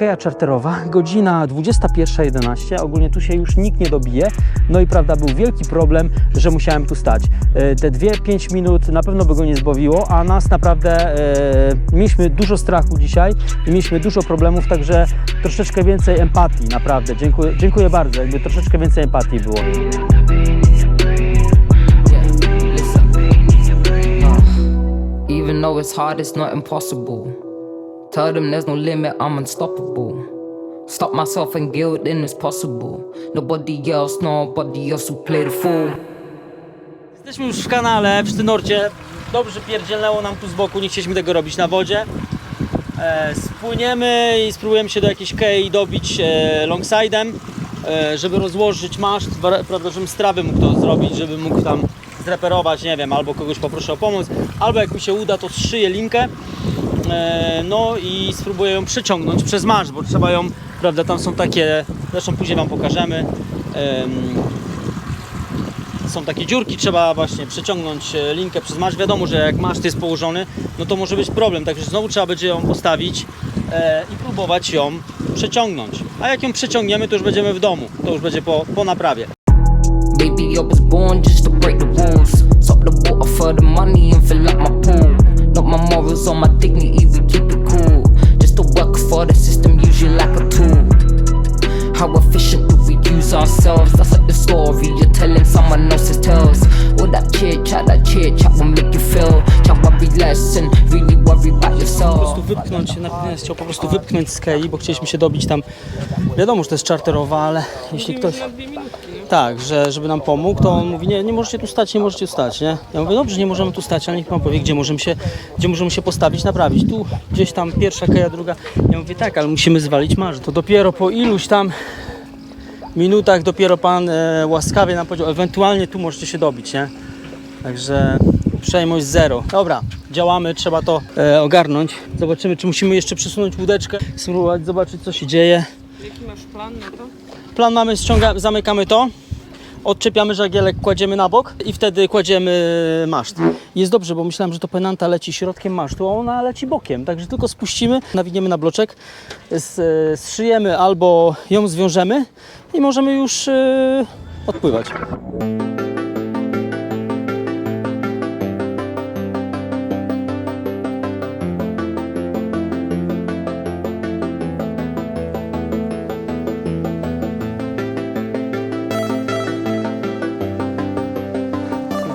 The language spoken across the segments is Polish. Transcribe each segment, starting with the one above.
Keja czarterowa, godzina 21.11, ogólnie tu się już nikt nie dobije, no i prawda, był wielki problem, że musiałem tu stać. E, Te 2-5 minut na pewno by go nie zbawiło, a nas naprawdę, e, mieliśmy dużo strachu dzisiaj mieliśmy dużo problemów, także troszeczkę więcej empatii, naprawdę, dziękuję, dziękuję bardzo, jakby troszeczkę więcej empatii było. Uh, even though it's hard, it's not impossible. Tell them there's no limit, I'm unstoppable. Stop myself and guilt, then it's possible. Nobody else, nobody else will play the fool. Jesteśmy już w kanale, w Sztynorcie. Dobrze pierdzielnęło nam tu z boku, nie chcieliśmy tego robić na wodzie. E, spłyniemy i spróbujemy się do jakiejś kei dobić e, e, żeby rozłożyć maszt, prawda, żebym z trawy mógł to zrobić, żeby mógł tam zreperować, nie wiem, albo kogoś poproszę o pomoc, albo jak mi się uda, to zszyję linkę, no i spróbuję ją przyciągnąć przez maszt, bo trzeba ją, prawda, tam są takie, zresztą później Wam pokażemy, em, są takie dziurki, trzeba właśnie przeciągnąć e, linkę przez maszt. Wiadomo, że jak maszt jest położony, no to może być problem, także znowu trzeba będzie ją postawić e, i próbować ją przeciągnąć. A jak ją przeciągniemy, to już będziemy w domu, to już będzie po, po naprawie. Baby, I was born just to break the rules. The water for the money and fill up my pool. Not my morals or my dignity, we keep it cool. Just to work for the system, use you like a tool. How efficient do we use ourselves? That's like the story you're telling someone else's tales. All that chit chat, that chit chat will make you feel. Try worry less and really worry about po yourself. prostu wypchnąć, napinając chciał po prostu wypchnąć z kei, bo chcieliśmy się dobić tam, wiadomo, że to jest czarterowa, ale jeśli ktoś... Tak, że żeby nam pomógł, to on mówi, nie, nie możecie tu stać, nie możecie tu stać, nie? Ja mówię, dobrze, nie możemy tu stać, ale niech pan powie, gdzie możemy się, gdzie możemy się postawić, naprawić. Tu gdzieś tam pierwsza keja, druga. Ja mówię, tak, ale musimy zwalić marsz. To dopiero po iluś tam minutach dopiero pan e, łaskawie nam powiedział, ewentualnie tu możecie się dobić, nie? Także uprzejmość zero. Dobra, działamy, trzeba to e, ogarnąć. Zobaczymy, czy musimy jeszcze przesunąć łódeczkę, spróbować zobaczyć, co się dzieje. Jaki masz plan na to? Plan mamy, ściąga, zamykamy to, odczepiamy żagielek, kładziemy na bok i wtedy kładziemy maszt. Jest dobrze, bo myślałem, że to penanta leci środkiem masztu, a ona leci bokiem, także tylko spuścimy, nawiniemy na bloczek, zszyjemy albo ją zwiążemy i możemy już e, odpływać.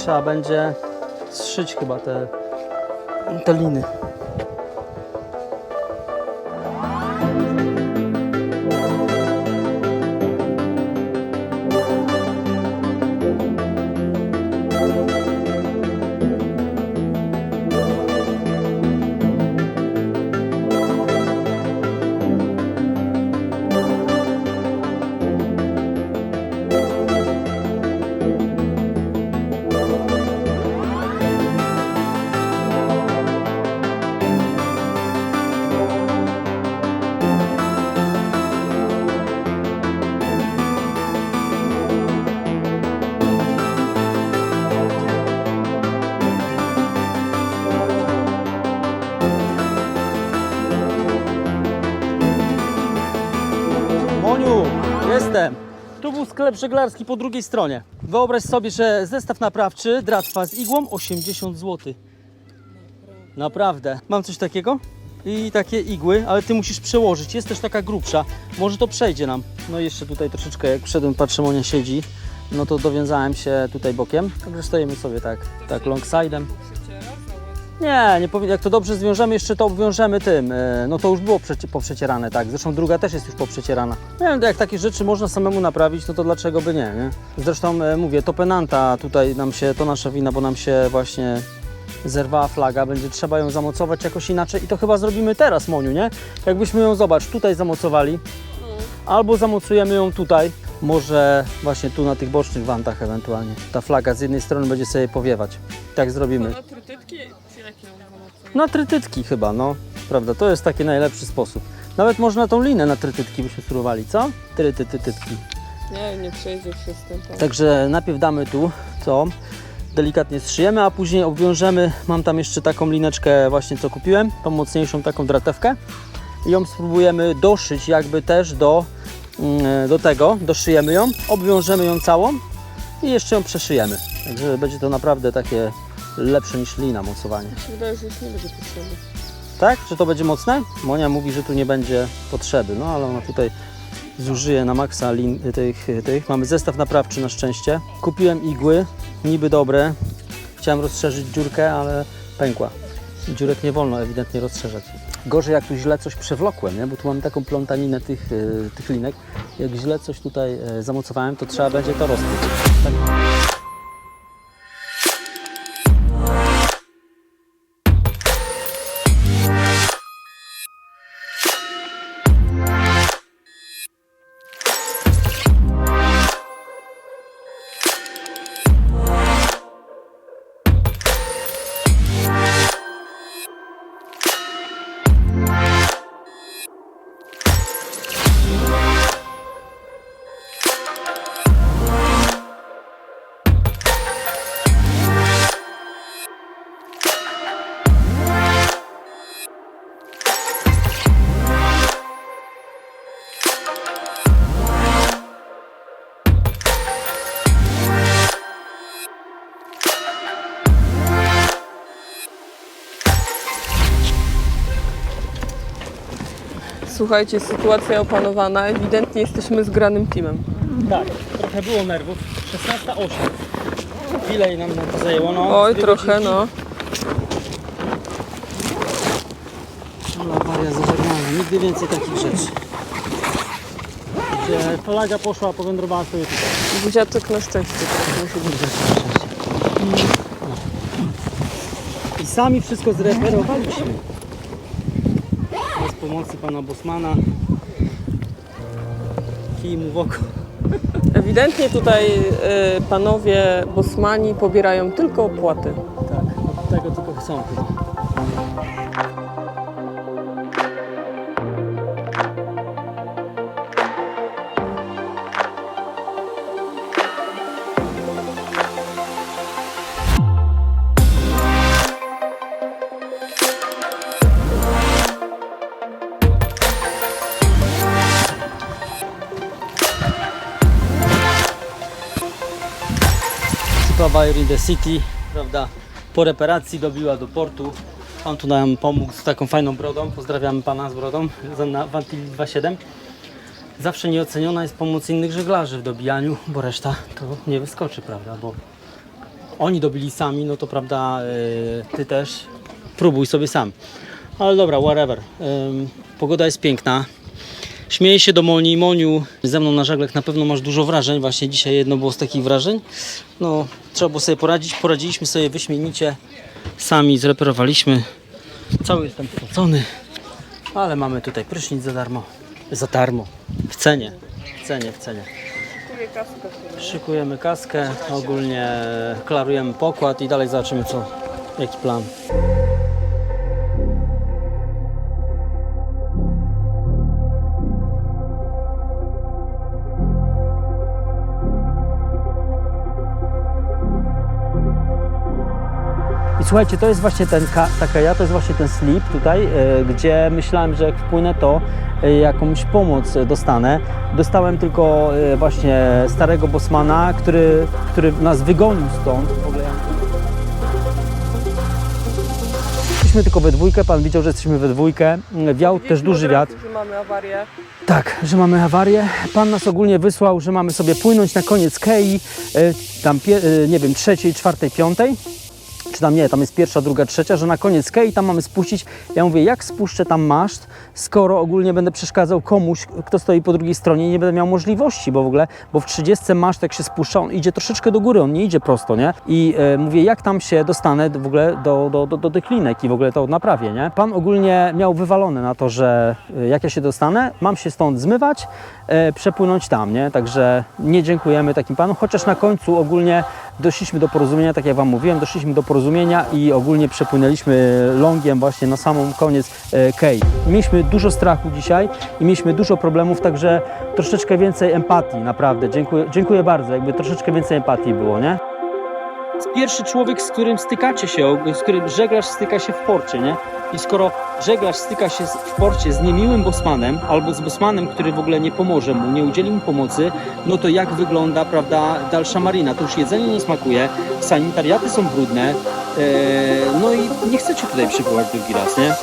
Trzeba będzie zszyć chyba te, te liny. Sklep żeglarski po drugiej stronie. Wyobraź sobie, że zestaw naprawczy, dratwa z igłą 80 zł. Naprawdę. Mam coś takiego? I takie igły, ale ty musisz przełożyć. Jest też taka grubsza. Może to przejdzie nam. No i jeszcze tutaj troszeczkę, jak wszedłem, patrzę, Monia siedzi. No to dowiązałem się tutaj bokiem. Także stoimy sobie tak, tak longside'em. Nie, nie powinien. Jak to dobrze zwiążemy, jeszcze to obwiążemy tym. e, No to już było przecie, poprzecierane, tak. Zresztą druga też jest już poprzecierana. Nie wiem, jak takie rzeczy można samemu naprawić, no to dlaczego by nie, nie? Zresztą e, mówię, to penanta tutaj nam się, to nasza wina, bo nam się właśnie zerwała flaga, będzie trzeba ją zamocować jakoś inaczej i to chyba zrobimy teraz, Moniu, nie? Jakbyśmy ją, zobacz, tutaj zamocowali, albo zamocujemy ją tutaj, może właśnie tu na tych bocznych wantach ewentualnie. Ta flaga z jednej strony będzie sobie powiewać. Tak zrobimy. Na trytytki Na trytytki chyba, no. Prawda, to jest taki najlepszy sposób. Nawet można tą linę na trytytki byśmy spróbowali, co? Trytytytytki. Nie, nie przejdzie się z tym. Tak. Także najpierw damy tu, co? Delikatnie zszyjemy, a później obwiążemy. Mam tam jeszcze taką lineczkę właśnie, co kupiłem, tą mocniejszą taką dratewkę. i ją spróbujemy doszyć jakby też do, mm, do tego, doszyjemy ją, obwiążemy ją całą i jeszcze ją przeszyjemy. Także będzie to naprawdę takie lepsze niż lina mocowanie. Mi się wydaje, że już nie będzie potrzeby. Tak? Czy to będzie mocne? Monia mówi, że tu nie będzie potrzeby, no ale ona tutaj zużyje na maksa lin, tych, tych. Mamy zestaw naprawczy na szczęście. Kupiłem igły, niby dobre. Chciałem rozszerzyć dziurkę, ale pękła. Dziurek nie wolno ewidentnie rozszerzać. Gorzej jak tu źle coś przewlokłem, nie? bo tu mamy taką plątaninę tych, y, tych linek. Jak źle coś tutaj y, zamocowałem, to trzeba będzie to rozpiąć. Tak. Słuchajcie, sytuacja opanowana. Ewidentnie jesteśmy zgranym teamem. Tak, trochę było nerwów. 16.08. Ile nam to zajęło? No, Oj, dwie trochę godzinki. no. No, awaria zażegnana. Nigdy więcej takich rzeczy. Gdzie falaga poszła, powędrowała sobie tutaj. Buziaczek na szczęście. tak musi być. I sami wszystko zreperowaliśmy. Pomocy pana Bosmana. Kij mu w oko. Ewidentnie tutaj y, panowie bosmani pobierają tylko opłaty. Tak, od tego tylko chcą chyba. Przyprawa in the City, prawda? Po reparacji dobiła do portu. On tu nam pomógł z taką fajną brodą. Pozdrawiamy pana z brodą na Vantili 27. Zawsze nieoceniona jest pomoc innych żeglarzy w dobijaniu, bo reszta to nie wyskoczy, prawda? Bo oni dobili sami, no to prawda, yy, ty też próbuj sobie sam. Ale dobra, whatever. Ym, pogoda jest piękna. Śmieję się do Moni. Moniu, ze mną na żaglach na pewno masz dużo wrażeń. Właśnie dzisiaj jedno było z takich wrażeń. No, trzeba było sobie poradzić. Poradziliśmy sobie wyśmienicie. Sami zreperowaliśmy. Cały jestem spocony. Ale mamy tutaj prysznic za darmo. Za darmo. W cenie. W cenie, w cenie. Szykujemy kaskę. Ogólnie klarujemy pokład i dalej zobaczymy co, jaki plan. Słuchajcie, to jest właśnie ten ka- taka ja, to jest właśnie ten slip tutaj, e, gdzie myślałem, że jak wpłynę to e, jakąś pomoc dostanę. Dostałem tylko e, właśnie starego bosmana, który, który nas wygonił stąd. W ogóle ja... Jesteśmy tylko we dwójkę, pan widział, że jesteśmy we dwójkę. Wiał też duży wiatr. Że mamy awarię. Tak, że mamy awarię. Pan nas ogólnie wysłał, że mamy sobie płynąć na koniec Kei, tam pie- nie wiem, trzeciej, czwartej, piątej. Tam nie, tam jest pierwsza, druga, trzecia, że na koniec Kei tam mamy spuścić. Ja mówię, jak spuszczę tam maszt, skoro ogólnie będę przeszkadzał komuś, kto stoi po drugiej stronie i nie będę miał możliwości, bo w ogóle, bo w 30 maszt jak się spuszcza, on idzie troszeczkę do góry, on nie idzie prosto, nie? I e, mówię, jak tam się dostanę w ogóle do, do, do, do tych linek i w ogóle to naprawię, nie? Pan ogólnie miał wywalone na to, że e, jak ja się dostanę, mam się stąd zmywać, e, przepłynąć tam, nie? Także nie dziękujemy takim panom, chociaż na końcu ogólnie doszliśmy do porozumienia, tak jak Wam mówiłem, doszliśmy do porozumienia i ogólnie przepłynęliśmy longiem właśnie na samą koniec e, Kei. Mieliśmy dużo strachu dzisiaj i mieliśmy dużo problemów, także troszeczkę więcej empatii, naprawdę. Dziękuję, dziękuję bardzo, jakby troszeczkę więcej empatii było, nie? Pierwszy człowiek, z którym stykacie się, z którym żeglarz styka się w porcie, nie? I skoro żeglarz styka się w porcie z niemiłym bosmanem, albo z bosmanem, który w ogóle nie pomoże mu, nie udzieli mu pomocy, no to jak wygląda, prawda, dalsza marina? To już jedzenie nie smakuje, sanitariaty są brudne, e, no i nie chcecie tutaj przybywać drugi raz, nie?